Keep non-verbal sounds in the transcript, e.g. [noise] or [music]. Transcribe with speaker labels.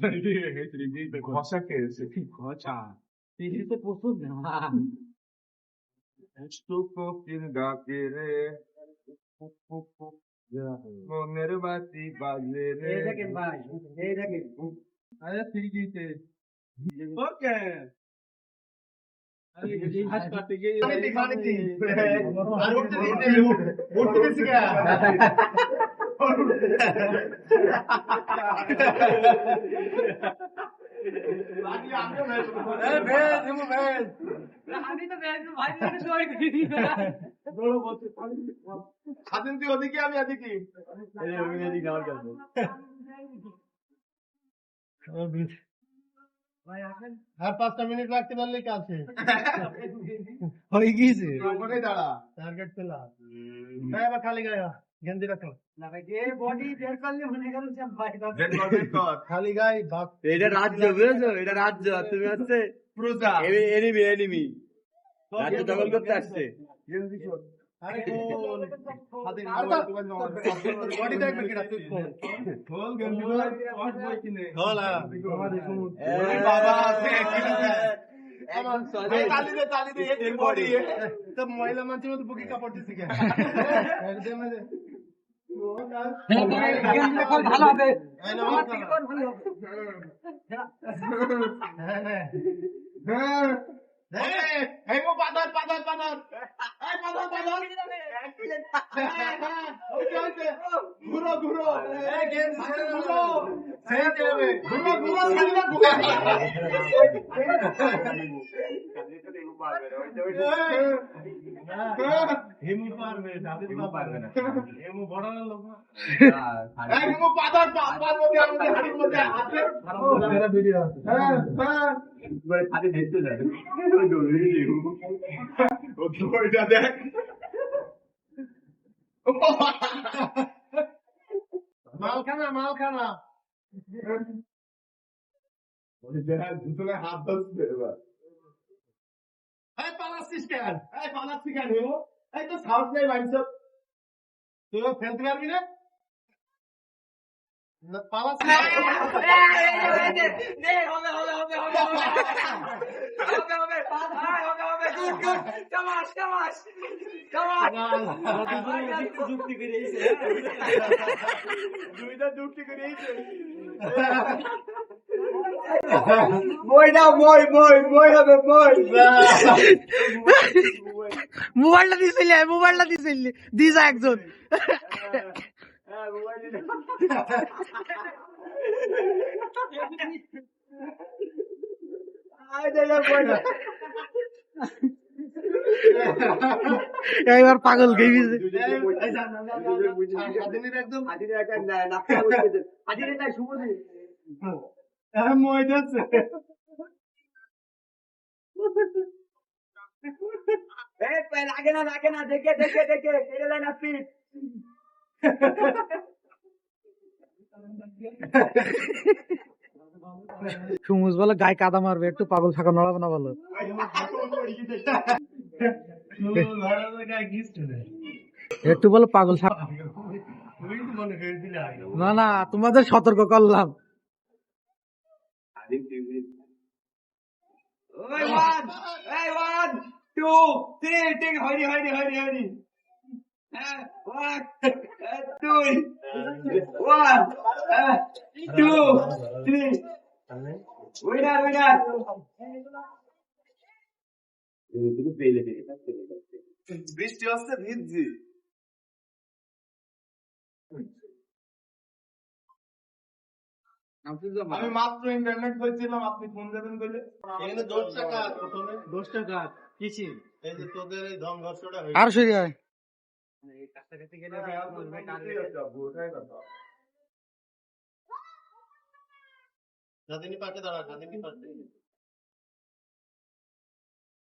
Speaker 1: 되게
Speaker 2: 과삭해
Speaker 1: 되게 과자 이게 또
Speaker 2: 보소 내가 Estupo in
Speaker 1: gapire, pupupu, monero
Speaker 2: bati
Speaker 1: balere. Era que
Speaker 2: vai, era que.
Speaker 1: Aí a piriguite. Por quê?
Speaker 2: आज काटे गए अरे दिखाने की और उठते दिखते उठते दिख गया
Speaker 1: স্বাধীন তুই ওদিকে আমি এদিকে
Speaker 3: আর পাঁচটা মিনিট রাখতে পারলে কাছে
Speaker 2: হয়ে গিয়েছে।
Speaker 1: দাঁড়া।
Speaker 3: টার্গেট পেলাম। হ্যাঁ খালি গায়ে। গেন্দি রাখো।
Speaker 2: না ভাই যে বডি বের করলে মনে গেল যে ভাই
Speaker 1: দেন কর কর।
Speaker 3: খালি গায়ে ভাগ
Speaker 4: এটা রাজ্য বুঝেছ? এটা রাজ্য তুমি হচ্ছে
Speaker 1: প্রজা।
Speaker 4: এনিমি রাজ্য দখল করতে আসছে।
Speaker 1: বাবা আছে
Speaker 3: মহিলা মানুষের মতো বুকি কাপড় [laughs] একদম
Speaker 2: ভালো হবে
Speaker 3: হ্যাঁ হ্যাঁ
Speaker 1: হ্যাঁ হ্যাঁ, হ্যাঁ, ওইটা হইছে। ঘুরো ঘুরো ঘুরো ঘুরো ঘুরো
Speaker 3: হিমু পারবে দাদি পারবে না। হিমু বড় লোক না
Speaker 1: এই মো পাদার পাদার মধ্যে আমাদের হাড়ির মধ্যে আছে।
Speaker 3: মেরা ভিডিও আছে।
Speaker 1: হ্যাঁ হ্যাঁ। ও ওইটা দেখ।
Speaker 3: মালখানা মালখানা।
Speaker 1: হাত ধরছে এবার।
Speaker 3: এই পালাচ্ছিস কেন?
Speaker 1: এই পালাচ্ছি কেন হেমো? এই তো সাহস নেই মাইন্ডসেট
Speaker 3: তুই ফেলতে পারবি না না, পালাচ্ছিস
Speaker 4: যুক্তি করে দুইটা যুক্তি করে [laughs] মই না মই মই মই হবে মই। [laughs]
Speaker 5: মোবাইলটা দিছিলে মোবাইলটা দিছিলে দিছা একজন। এবার পাগল গেইছে
Speaker 3: স্বাধীনের একদম
Speaker 1: মই যাচ্ছে
Speaker 4: লাগে না লাগে না দেখে দেখে দেখে কেটে দেয় না পিঠ
Speaker 5: সুমুজ বলে গায়ে কাদা মারবে একটু পাগল থাকা নড়াবে না বলো। একটু বলো পাগল
Speaker 3: মনে
Speaker 5: না না তোমাদের সতর্ক করলাম।
Speaker 4: ওই ওয়ান এই ওয়ান টু থ্রি ঠিক হয়নি হয়নি হয়নি হয়নি হ্যাঁ ওয়ান দুই one two three winner winner
Speaker 1: বৃষ্টি হচ্ছে ভিজছি আমি মাত্র ইন্টারনেট হয়েছিলাম আপনি ফোন দেবেন বলে
Speaker 3: এখানে দশ টাকা প্রথমে। দশ টাকা কিসি এই যে তোদের এই ধন হয়েছে।
Speaker 5: আর সরি হয়
Speaker 3: স্বাধীনী পাশে দাঁড়া দাদিনী পাশে।